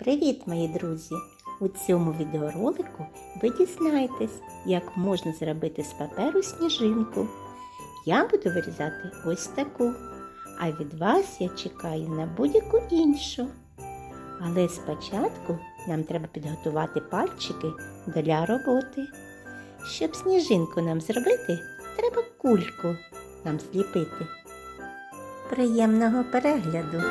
Привіт, мої друзі! У цьому відеоролику ви дізнаєтесь, як можна зробити з паперу сніжинку. Я буду вирізати ось таку, а від вас я чекаю на будь-яку іншу. Але спочатку нам треба підготувати пальчики для роботи. Щоб сніжинку нам зробити, треба кульку нам зліпити. Приємного перегляду!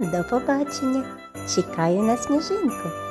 До побачення! Чекаю на сніжинку!